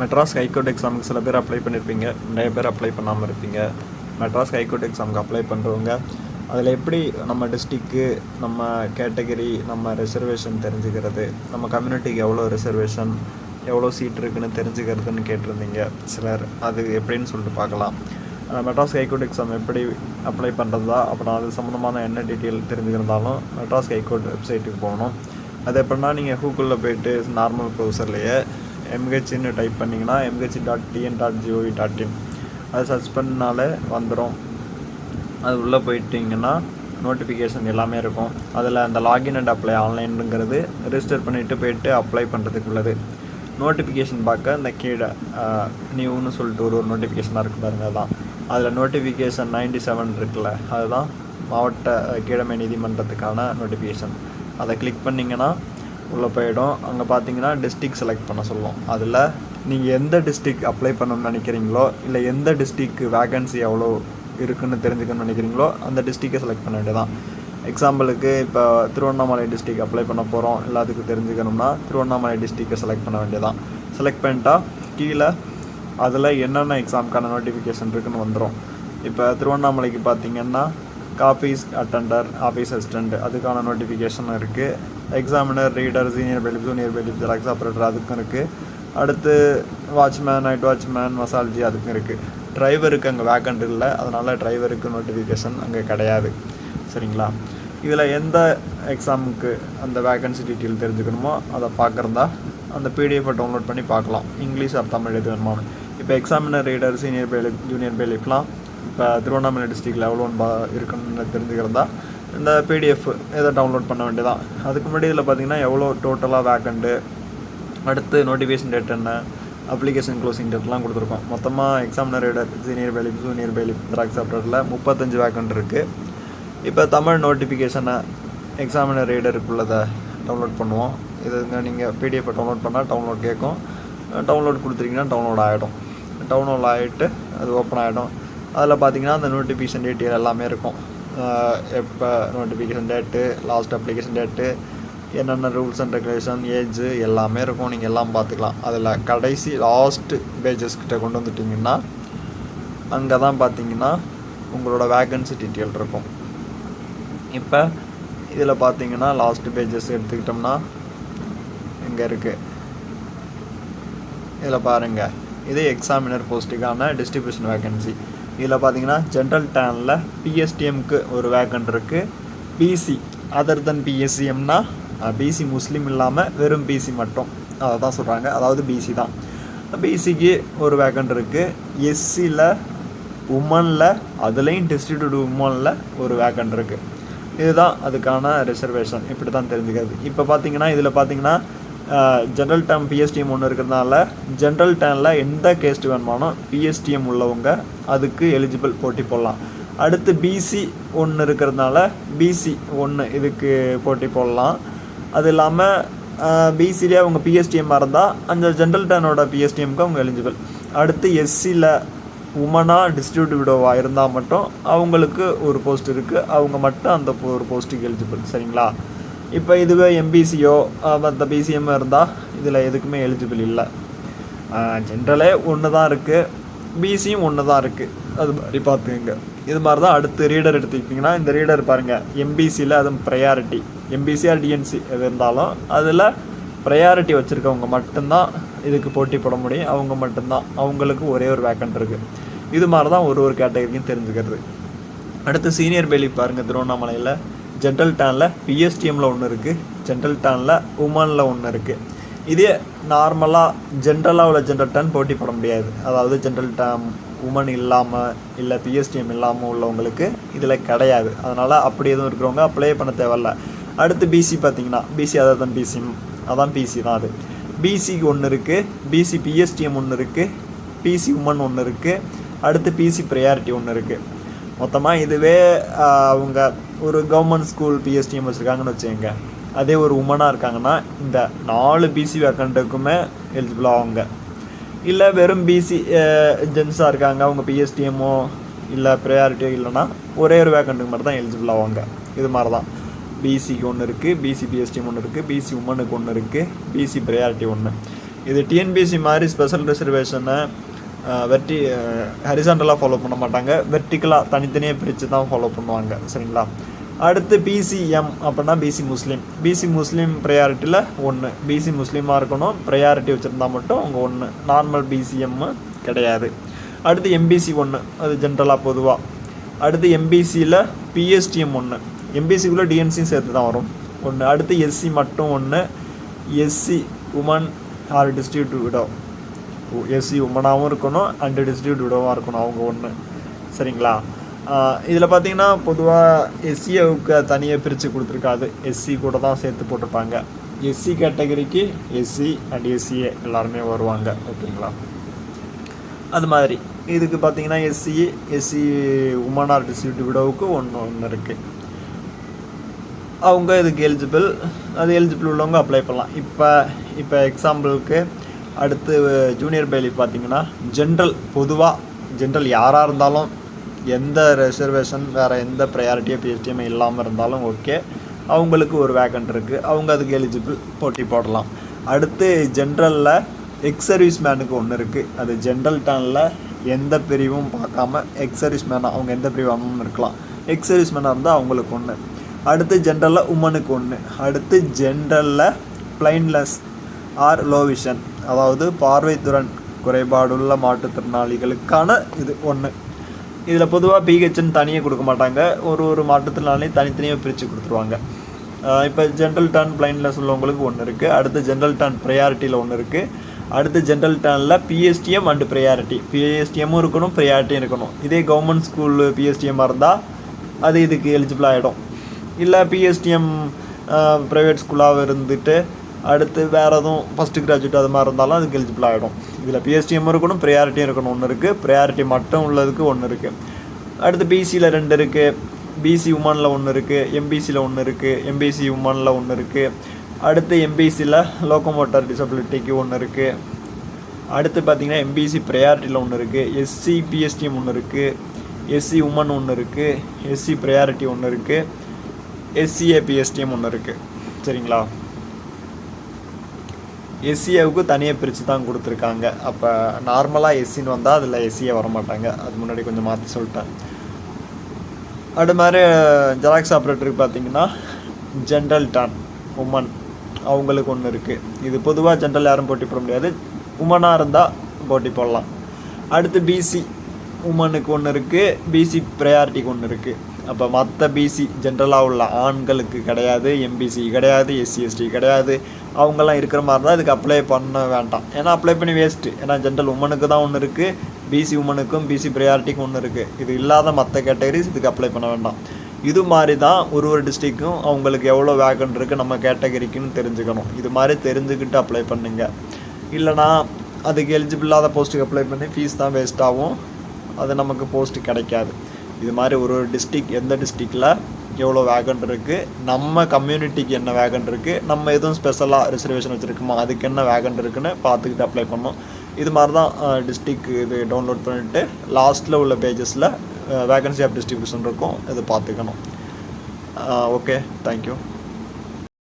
Madras high court எக்ஸாமுக்கு சில பேர் அப்ளை பண்ணியிருப்பீங்க நிறைய பேர் அப்ளை பண்ணாமல் இருப்பீங்க. மெட்ராஸ் ஹைகோர்ட் எக்ஸாமுக்கு அப்ளை பண்ணுறவங்க அதில் எப்படி நம்ம டிஸ்ட்ரிக்கு நம்ம கேட்டகரி நம்ம ரிசர்வேஷன் தெரிஞ்சுக்கிறது நம்ம கம்யூனிட்டிக்கு எவ்வளோ ரிசர்வேஷன் எவ்வளோ சீட் இருக்குன்னு தெரிஞ்சுக்கிறதுன்னு கேட்டிருந்தீங்க சிலர். அது எப்படின்னு சொல்லிட்டு பார்க்கலாம். மெட்ராஸ் ஹைகோர்ட் எக்ஸாம் எப்படி அப்ளை பண்ணுறதா அப்புறம் அது சம்மந்தமான என்ன டீட்டெயில் தெரிஞ்சுக்கிறதாலும் மெட்ராஸ் ஹைகோர்ட் வெப்சைட்டுக்கு போகணும். அது எப்படின்னா நீங்கள் கூகுளில் போயிட்டு நார்மல் ப்ரௌசர்லேயே எம்ஹெச்னு டைப் பண்ணிங்கன்னா MH dot TN dot GOV dot in அதை சர்ச் பண்ணாலே வந்துடும் அது உள்ளே போயிட்டீங்கன்னா நோட்டிஃபிகேஷன் எல்லாமே இருக்கும். அதில் அந்த லாகின் அண்ட் அப்ளை ஆன்லைனுங்கிறது ரிஜிஸ்டர் பண்ணிவிட்டு போயிட்டு அப்ளை பண்ணுறதுக்கு உள்ளது நோட்டிஃபிகேஷன் பார்க்க இந்த கீழே நியூன்னு சொல்லிட்டு ஒரு ஒரு நோட்டிஃபிகேஷனாக இருக்கு பாருங்க தான் அதில் நோட்டிஃபிகேஷன் 97 செவன் இருக்குல்ல அதுதான் மாவட்ட கீழமை நீதிமன்றத்துக்கான நோட்டிஃபிகேஷன் அதை கிளிக் பண்ணிங்கன்னா உள்ளே போயிடும். அங்கே பார்த்தீங்கன்னா டிஸ்ட்ரிக் செலக்ட் பண்ண சொல்லுவோம். அதில் நீங்கள் எந்த டிஸ்ட்ரிக் அப்ளை பண்ணணும்னு நினைக்கிறீங்களோ இல்லை எந்த டிஸ்ட்ரிக்கு வேகன்சி எவ்வளோ இருக்குன்னு தெரிஞ்சுக்கணும்னு நினைக்கிறீங்களோ அந்த டிஸ்ட்ரிக்கை செலக்ட் பண்ண வேண்டியதான் எக்ஸாம்பிளுக்கு இப்போ திருவண்ணாமலை டிஸ்ட்ரிக் அப்ளை பண்ண போகிறோம் எல்லாத்துக்கும் தெரிஞ்சுக்கணும்னா திருவண்ணாமலை டிஸ்ட்ரிக்கை செலக்ட் பண்ண வேண்டியதான் செலக்ட் பண்ணிட்டா கீழே அதில் என்னென்ன எக்ஸாமுக்கான நோட்டிஃபிகேஷன் இருக்குன்னு வந்துடும் இப்போ திருவண்ணாமலைக்கு பார்த்தீங்கன்னா காப்பீஸ் அட்டண்டர் ஆஃபீஸ் அசிஸ்டண்ட் அதுக்கான நோட்டிஃபிகேஷன் இருக்குது examiner reader senior bailiff junior bailiff xerox operator அதுக்கும் இருக்குது அடுத்து வாட்ச்மேன் நைட் வாட்ச்மேன் மசாலஜி அதுக்கும் இருக்குது டிரைவருக்கு அங்கே வேக்கண்ட் இல்லை அதனால் டிரைவருக்கு நோட்டிஃபிகேஷன் அங்கே கிடையாது. சரிங்களா? இதில் எந்த எக்ஸாமுக்கு அந்த வேகன்சி டீட்டெயில் தெரிஞ்சுக்கணுமோ அதை பார்க்குறதா அந்த பிடிஎஃபை டவுன்லோட் பண்ணி பார்க்கலாம். இங்கிலீஷ் ஆர் தமிழ் எது வேணுமானு இப்போ examiner reader senior bailiff junior பெலிப்லாம் இப்போ திருவண்ணாமலை டிஸ்ட்ரிக்டில் எவ்வளோ பா இருக்குன்னு தெரிஞ்சுக்கிறதா இந்த பிடிஎஃப் இதை டவுன்லோட் பண்ண வேண்டியதான் அதுக்கு முன்னாடி இதில் பார்த்தீங்கன்னா எவ்வளோ டோட்டலாக வேக்கண்ட்டு அடுத்து நோட்டிஃபிகேஷன் டேட் என்ன அப்ளிகேஷன் க்ளோசிங் டேட்லாம் கொடுத்துருக்கோம். மொத்தமாக examiner reader senior bailiff junior bailiff xerox ஆப்ரேட்டரில் முப்பத்தஞ்சு வேக்கண்ட் இருக்குது இப்போ தமிழ் நோட்டிஃபிகேஷனை எக்ஸாமினர் ரீடருக்குள்ளதை டவுன்லோட் பண்ணுவோம். இதுங்க நீங்கள் பிடிஎஃப் டவுன்லோட் பண்ணால் டவுன்லோட் கேட்கும். டவுன்லோட் கொடுத்துட்டீங்கன்னா டவுன்லோட் ஆகிடும் டவுன்லோட் ஆகிட்டு அது ஓப்பன் ஆகிடும் அதில் பார்த்தீங்கன்னா அந்த நோட்டிஃபிகேஷன் டீட்டெயில் எல்லாமே இருக்கும். எப்போ notification date last application date என்னென்ன ரூல்ஸ் அண்ட் ரெகுலேஷன் ஏஜு எல்லாமே இருக்கும். நீங்கள் எல்லாம் பார்த்துக்கலாம். அதில் கடைசி லாஸ்ட் பேஜஸ் கிட்ட கொண்டு வந்துட்டிங்கன்னா அங்கே தான் பார்த்தீங்கன்னா உங்களோட வேகன்சி டீட்டெயில் இருக்கும். இப்போ இதில் பார்த்தீங்கன்னா லாஸ்ட் பேஜஸ் எடுத்துக்கிட்டோம்னா இங்கே இருக்குது இதில் பாருங்கள் இது எக்ஸாமினர் போஸ்ட்டுக்கான டிஸ்ட்ரிபியூஷன் வேகன்சி இதில் பார்த்தீங்கன்னா ஜென்ரல் டேனில் பிஎஸ்டிஎம்க்கு ஒரு வேகன்ட் இருக்குது பிசி அதர் தன் பிஎஸ்சிஎம்னா பிசி முஸ்லீம் இல்லாமல் வெறும் பிசி மட்டும். அதை தான் சொல்கிறாங்க அதாவது பிசி தான். பிசிக்கு ஒரு வேகன்ட் இருக்குது எஸ்சியில் உமனில் அதுலேயும் டிஸ்ட்ரிபியூட் உமனில் ஒரு வேகன்ட் இருக்குது இதுதான் அதுக்கான ரிசர்வேஷன் இப்படி தான் தெரிஞ்சுக்கிறது. இப்போ பார்த்தீங்கன்னா இதில் பார்த்தீங்கன்னா ஜென்ரல் டேம் பிஎஸ்டிஎம் ஒன்று இருக்கிறதுனால ஜென்ரல் டேனில் எந்த கேஸ்ட் வேணுமானோ பிஎஸ்டிஎம் உள்ளவங்க அதுக்கு எலிஜிபிள் போட்டி போடலாம். அடுத்து பிசி ஒன்று இருக்கிறதுனால பிசி ஒன்று இதுக்கு போட்டி போடலாம். அது இல்லாமல் பிசிலே அவங்க பிஎஸ்டிஎம் இருந்தால் அந்த ஜென்ரல் டேனோட பிஎஸ்டிஎம்க்கு அவங்க எலிஜிபிள் அடுத்து எஸ்சியில் உமனாக டிஸ்ட்ரிபியூட் விடோவாக இருந்தால் மட்டும் அவங்களுக்கு ஒரு போஸ்ட் இருக்குது அவங்க மட்டும் அந்த ஒரு போஸ்ட்டுக்கு எலிஜிபிள் சரிங்களா? இப்போ இதுவே எம்பிசியோ மற்ற பிசிஎம் இருந்தால் இதில் எதுக்குமே எலிஜிபிள் இல்லை. ஜென்ரலே ஒன்று தான் இருக்குது பிசியும் ஒன்று தான் இருக்குது அது மாதிரி பார்த்துக்கங்க இது மாதிரி தான் அடுத்து ரீடர் எடுத்துக்கிட்டிங்கன்னா இந்த ரீடர் பாருங்கள் எம்பிசியில் அதுவும் ப்ரையாரிட்டி எம்பிசி ஆர் டிஎன்சி எது இருந்தாலும் அதில் ப்ரையாரிட்டி வச்சுருக்கவங்க மட்டும்தான் இதுக்கு போட்டி போட முடியும். அவங்க மட்டும்தான். அவங்களுக்கு ஒரே ஒரு வேக்கண்ட் இருக்குது இது மாதிரி தான் ஒரு ஒரு கேட்டகரிக்கும் தெரிஞ்சுக்கிறது. அடுத்து சீனியர் பேலி பாருங்கள் திருவண்ணாமலையில். ஜென்ரல் டேனில் பிஎஸ்டிஎம்மில் ஒன்று இருக்குது ஜென்ரல் டேனில் உமனில் ஒன்று இருக்குது இதே நார்மலாக ஜென்ரலாக உள்ள ஜென்ரல் டேன் போட்டி போட முடியாது. அதாவது ஜென்ரல் டேம் உமன் இல்லாமல் இல்லை பிஎஸ்டிஎம் இல்லாமல் உள்ளவங்களுக்கு இதில் கிடையாது. அதனால் அப்படி எதுவும் இருக்கிறவங்க அப்ளை பண்ண தேவையில்ல. அடுத்து பிசி பார்த்தீங்கன்னா பிசி அதான் தான் பிசி அதான் பிசி தான் அது. பிசிக்கு ஒன்று இருக்குது பிசி பிஎஸ்டிஎம் ஒன்று இருக்குது பிசி உமன் ஒன்று இருக்குது அடுத்து பிசி ப்ரையாரிட்டி ஒன்று இருக்குது மொத்தமாக இதுவே அவங்க ஒரு கவர்மெண்ட் ஸ்கூல் பிஎஸ்டிஎம் வச்சுருக்காங்கன்னு வச்சுக்கோங்க. அதே ஒரு உமனாக இருக்காங்கன்னா இந்த நாலு பிசி வேக்கண்ட்டுக்குமே எலிஜிபிள் ஆவாங்க. இல்லை வெறும் பிசி ஜென்ஸாக இருக்காங்க அவங்க பிஎஸ்டிஎம்மோ இல்லை ப்ரையாரிட்டியோ இல்லைன்னா ஒரே ஒரு வேக்கண்ட்டுக்கு மட்டும் தான் எலிஜிபிள் ஆவாங்க. இது மாதிரி தான் பிசிக்கு ஒன்று இருக்குது பிசி பிஎஸ்டிஎம் ஒன்று இருக்குது பிசி உமனுக்கு ஒன்று இருக்குது பிசி ப்ரையாரிட்டி ஒன்று இது டிஎன்பிஎஸ்சி மாதிரி ஸ்பெஷல் ரிசர்வேஷனை வெர்டி ஹரிசாண்டலாக ஃபாலோ பண்ண மாட்டாங்க. வெர்டிக்கலாக தனித்தனியாக பிரித்து தான் ஃபாலோ பண்ணுவாங்க சரிங்களா? அடுத்து பிசிஎம் அப்படின்னா பிசி முஸ்லீம் பிசி முஸ்லீம் ப்ரையாரிட்டியில் ஒன்று பிசி முஸ்லீமாக இருக்கணும் ப்ரையாரிட்டி வச்சுருந்தா மட்டும் அவங்க ஒன்று நார்மல் பிசிஎம்மு கிடையாது. அடுத்து எம்பிசி ஒன்று அது ஜென்ரலாக பொதுவாக அடுத்து எம்பிசியில் பிஎஸ்டிஎம் ஒன்று எம்பிசிக்குள்ளே டிஎன்சியும் சேர்த்து தான் வரும். ஒன்று அடுத்து எஸ்சி மட்டும் ஒன்று SC woman or distribute widow SC உமனாகவும் இருக்கணும் அண்டு டிஸ்ட்ரிபியூட் விடவும் இருக்கணும் அவங்க ஒன்று சரிங்களா? இதில் பார்த்தீங்கன்னா பொதுவாக எஸ்சிஏவுக்கு தனியாக பிரித்து கொடுத்துருக்காது. எஸ்சி கூட தான் சேர்த்து போட்டிருப்பாங்க. எஸ்சி கேட்டகரிக்கு எஸ்சி அண்ட் எஸ்சிஏ எல்லாருமே வருவாங்க. ஓகேங்களா? அது மாதிரி. இதுக்கு பார்த்தீங்கன்னா SC SC woman or distribute விடோவுக்கு ஒன்று ஒன்று இருக்குது அவங்க இதுக்கு எலிஜிபிள் அது எலிஜிபிள் உள்ளவங்க அப்ளை பண்ணலாம். இப்போ இப்போ எக்ஸாம்பிளுக்கு அடுத்து ஜூனியர் பைலி பார்த்தீங்கன்னா ஜென்ரல் பொதுவாக ஜென்ரல் யாராக இருந்தாலும் எந்த ரிசர்வேஷன் வேறு எந்த ப்ரையாரிட்டியோ பிஎஸ்டிஎம் இல்லாமல் இருந்தாலும் ஓகே அவங்களுக்கு ஒரு வேக்கண்ட் இருக்குது அவங்க அதுக்கு எலிஜிபிள் போட்டி போடலாம். அடுத்து ஜென்ரலில் எக்ஸ் சர்வீஸ் மேனுக்கு ஒன்று இருக்குது அது ஜென்ரல் டேனில் எந்த பிரிவும் பார்க்காம எக்ஸ் சர்வீஸ் மேனாக அவங்க எந்த பிரிவு இருக்கலாம். எக்ஸ் சர்வீஸ் மேனாக இருந்தால் அவங்களுக்கு ஒன்று அடுத்து ஜென்ரலில் உமனுக்கு ஒன்று அடுத்து ஜென்ரலில் பிளைன்லெஸ் ஆர் லோ விஷன் அதாவது பார்வைத்துறன் குறைபாடுள்ள மாற்றுத்திறனாளிகளுக்கான இது ஒன்று இதில் பொதுவாக பிஹெச்னு தனியாக கொடுக்க மாட்டாங்க. ஒரு ஒரு மாற்றுத்திறனாலையும் தனித்தனியாக பிரித்து கொடுத்துருவாங்க. இப்போ ஜென்ரல் டர்ன் பிளைனில் சொல்லவங்களுக்கு ஒன்று இருக்குது அடுத்து ஜென்ரல் டர்ன் ப்ரையாரிட்டியில் ஒன்று இருக்குது அடுத்து ஜென்ரல் டர்னில் பிஎஸ்டிஎம் அண்டு ப்ரையாரிட்டி பிஎஸ்டிஎம்மும் இருக்கணும் ப்ரையாரிட்டியும் இருக்கணும். இதே கவர்மெண்ட் ஸ்கூல் பிஎஸ்டிஎம்மாக இருந்தால் அது இதுக்கு எலிஜிபிள் ஆகிடும் இல்லை பிஎஸ்டிஎம் ப்ரைவேட் ஸ்கூலாக இருந்துட்டு அடுத்து வேறு எதுவும் ஃபஸ்ட்டு கிராஜுவேட் அது மாதிரி இருந்தாலும் அதுக்கு எலிஜிபிள் ஆகிடும் இதில் பிஎஸ்டிஎம் இருக்கணும் ப்ரையாரிட்டியும் இருக்கணும் ஒன்று இருக்குது ப்ரையாரிட்டி மட்டும் உள்ளதுக்கு ஒன்று இருக்குது அடுத்து பிசியில் ரெண்டு இருக்குது பிசி உமனில் ஒன்று இருக்குது எம்பிசியில் ஒன்று இருக்குது எம்பிசி உமனில் ஒன்று இருக்குது அடுத்து எம்பிசியில் லோக்கோமோட்டர் டிசபிலிட்டிக்கு ஒன்று இருக்குது அடுத்து பார்த்திங்கன்னா எம்பிசி ப்ரையாரிட்டியில் ஒன்று இருக்குது எஸ்சி பிஎஸ்டிஎம் ஒன்று இருக்குது எஸ்சி உமன் ஒன்று இருக்குது எஸ்சி ப்ரையாரிட்டி ஒன்று இருக்குது எஸ்சிஏ பிஎஸ்டிஎம் ஒன்று இருக்குது சரிங்களா எஸ்சிஏவுக்கு தனியாக பிரித்து தான் கொடுத்துருக்காங்க. அப்போ நார்மலாக எஸ்சின்னு வந்தால் அதில் எஸ்சிஏ வரமாட்டாங்க. அது முன்னாடி கொஞ்சம் மாற்றி சொல்லிட்டேன். அது மாதிரி ஜெராக்ஸ் ஆப்ரேட்டருக்கு பார்த்தீங்கன்னா ஜென்ரல் டான் உமன் அவங்களுக்கு ஒன்று இருக்குது இது பொதுவாக ஜென்ரல் யாரும் போட்டி போட முடியாது. உமனாக இருந்தால் போட்டி போடலாம். அடுத்து பிசி உமனுக்கு ஒன்று இருக்குது பிசி ப்ரையாரிட்டிக்கு ஒன்று இருக்குது அப்போ மற்ற பிசி ஜென்ரலாக உள்ள ஆண்களுக்கு கிடையாது எம்பிசி கிடையாது எஸ்சி எஸ்டி கிடையாது. அவங்கெல்லாம் இருக்கிற மாதிரி தான் இதுக்கு அப்ளை பண்ண வேண்டாம். ஏன்னா அப்ளை பண்ணி வேஸ்ட்டு ஏன்னா ஜென்ரல் உமனுக்கு தான் ஒன்று இருக்குது பிசி உமனுக்கும் பிசி ப்ரையாரிட்டிக்கும் ஒன்று இருக்குது இது இல்லாத மற்ற கேட்டகரிஸ் இதுக்கு அப்ளை பண்ண வேண்டாம். இது மாதிரி தான் ஒரு ஒரு டிஸ்ட்ரிக்கும் அவங்களுக்கு எவ்வளோ வேகன் இருக்குது நம்ம கேட்டகரிக்குன்னு தெரிஞ்சுக்கணும். இது மாதிரி தெரிஞ்சுக்கிட்டு அப்ளை பண்ணுங்க. இல்லைனா அதுக்கு எலிஜிபிள் இல்லாத போஸ்ட்டுக்கு அப்ளை பண்ணி ஃபீஸ் தான் வேஸ்ட் ஆகும். அது நமக்கு போஸ்ட் கிடைக்காது. இது மாதிரி ஒரு ஒரு டிஸ்ட்ரிக் எந்த டிஸ்ட்ரிக்டில் எவ்வளோ வேகன் இருக்குது நம்ம கம்யூனிட்டிக்கு என்ன வேகன் இருக்குது நம்ம எதுவும் ஸ்பெஷலாக ரிசர்வேஷன் வச்சுருக்கோமா அதுக்கு என்ன வேகன் இருக்குன்னு பார்த்துக்கிட்டு அப்ளை பண்ணணும். இது மாதிரி தான் டிஸ்ட்ரிக் இது டவுன்லோட் பண்ணிவிட்டு லாஸ்ட்டில் உள்ள பேஜஸில் வேகன்சி ஆஃப் டிஸ்ட்ரிபியூஷன் இருக்கும் இது பார்த்துக்கணும். Okay thank you